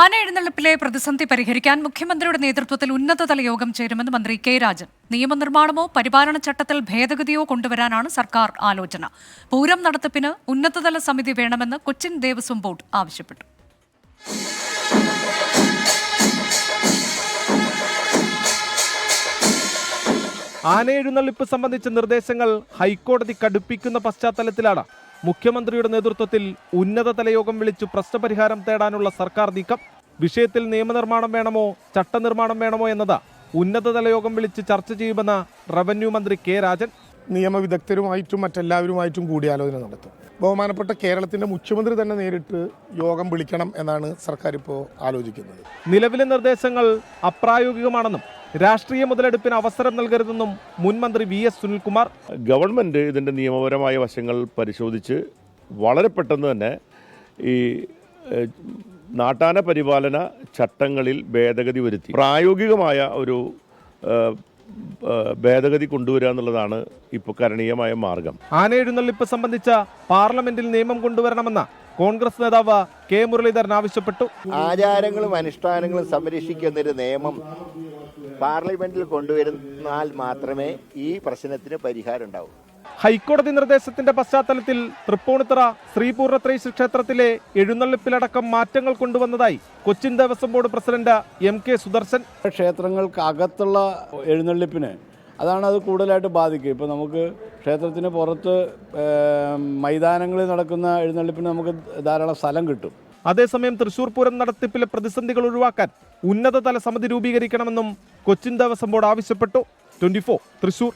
ആന എഴുന്നള്ളിപ്പിലെ പ്രതിസന്ധി പരിഹരിക്കാൻ മുഖ്യമന്ത്രിയുടെ നേതൃത്വത്തിൽ ഉന്നതതല യോഗം ചേരുമെന്ന് മന്ത്രി കെ രാജൻ. നിയമനിർമ്മാണമോ പരിപാലന ചട്ടത്തിൽ ഭേദഗതിയോ കൊണ്ടുവരാനാണ് സർക്കാർ ആലോചന. പൂരം നടത്തിപ്പിന് ഉന്നതതല സമിതി വേണമെന്ന് കൊച്ചിൻ ദേവസ്വം ബോർഡ് ആവശ്യപ്പെട്ടു. ആനയെഴുന്നള്ളിപ്പ് സംബന്ധിച്ച നിർദ്ദേശങ്ങൾ ഹൈക്കോടതി കടുപ്പിക്കുന്ന പശ്ചാത്തലത്തിലാണ്. മുഖ്യമന്ത്രിയുടെ നേതൃത്വത്തിൽ ഉന്നതതല യോഗം വിളിച്ചു പ്രശ്നപരിഹാരം തേടാനുള്ള സർക്കാർ നീക്കം. വിഷയത്തിൽ നിയമനിർമ്മാണം വേണമോ ചട്ടനിർമ്മാണം വേണമോ എന്നത് ഉന്നതതല യോഗം വിളിച്ച് ചർച്ച ചെയ്യുമെന്ന് റവന്യൂ മന്ത്രി കെ രാജൻ. നിയമവിദഗ്ധരുമായിട്ടും മറ്റെല്ലാവരുമായിട്ടും കൂടിയാലോചന നടത്തും. ബഹുമാനപ്പെട്ട കേരളത്തിന്റെ മുഖ്യമന്ത്രി തന്നെ നേരിട്ട് യോഗം വിളിക്കണം എന്നാണ് സർക്കാർ ഇപ്പോൾ ആലോചിക്കുന്നത്. നിലവിലെ നിർദ്ദേശങ്ങൾ അപ്രായോഗികമാണെന്നും രാഷ്ട്രീയ മുതലെടുപ്പിന് അവസരം നൽകരുതെന്നും മുൻമന്ത്രി വി എസ് സുനിൽകുമാർ. ഗവൺമെന്റ് ഇതിന്റെ നിയമപരമായ വശങ്ങൾ പരിശോധിച്ച് വളരെ പെട്ടെന്ന് തന്നെ ഈ നാട്ടാന പരിപാലന ചട്ടങ്ങളിൽ ഭേദഗതി വരുത്തി. പ്രായോഗികമായ ഒരു ഭേദഗതി കൊണ്ടുവരിക എന്നുള്ളതാണ് ഇപ്പോൾ കരണീയമായ മാർഗം. ആനയെഴുന്നള്ളിപ്പ് സംബന്ധിച്ച പാർലമെന്റിൽ നിയമം കൊണ്ടുവരണമെന്ന കോൺഗ്രസ് നേതാവ് കെ മുരളീധരൻ ആവശ്യപ്പെട്ടു. ആചാരങ്ങളും അനുഷ്ഠാനങ്ങളും സംരക്ഷിക്കുന്നൊരു നിയമം പാർലമെന്റിൽ കൊണ്ടുവരുന്നാൽ മാത്രമേ ഈ പ്രശ്നത്തിന് പരിഹാരം ഉണ്ടാവൂ. ഹൈക്കോടതി നിർദ്ദേശത്തിന്റെ പശ്ചാത്തലത്തിൽ തൃപ്പൂണിത്തറ ശ്രീപൂർണത്രേശ്വര ക്ഷേത്രത്തിലെ എഴുന്നള്ളിപ്പിലടക്കം മാറ്റങ്ങൾ കൊണ്ടുവന്നതായി Cochin Devaswom board president M K Sudarshan. ക്ഷേത്രങ്ങൾക്ക് അകത്തുള്ള എഴുന്നള്ളിപ്പിന് അതാണ് അത് കൂടുതലായിട്ട് ബാധിക്കുക. ഇപ്പോൾ നമുക്ക് ക്ഷേത്രത്തിന് പുറത്ത് മൈതാനങ്ങളിൽ നടക്കുന്ന എഴുന്നള്ളിപ്പിന് നമുക്ക് ധാരാളം സ്ഥലം കിട്ടും. അതേസമയം തൃശൂർ പൂരം നടത്തിപ്പിലെ പ്രതിസന്ധികൾ ഒഴിവാക്കാൻ ഉന്നതതല സമിതി രൂപീകരിക്കണമെന്നും കൊച്ചിൻ ദേവസ്വം ബോർഡ് ആവശ്യപ്പെട്ടു. ട്വന്റി തൃശൂർ.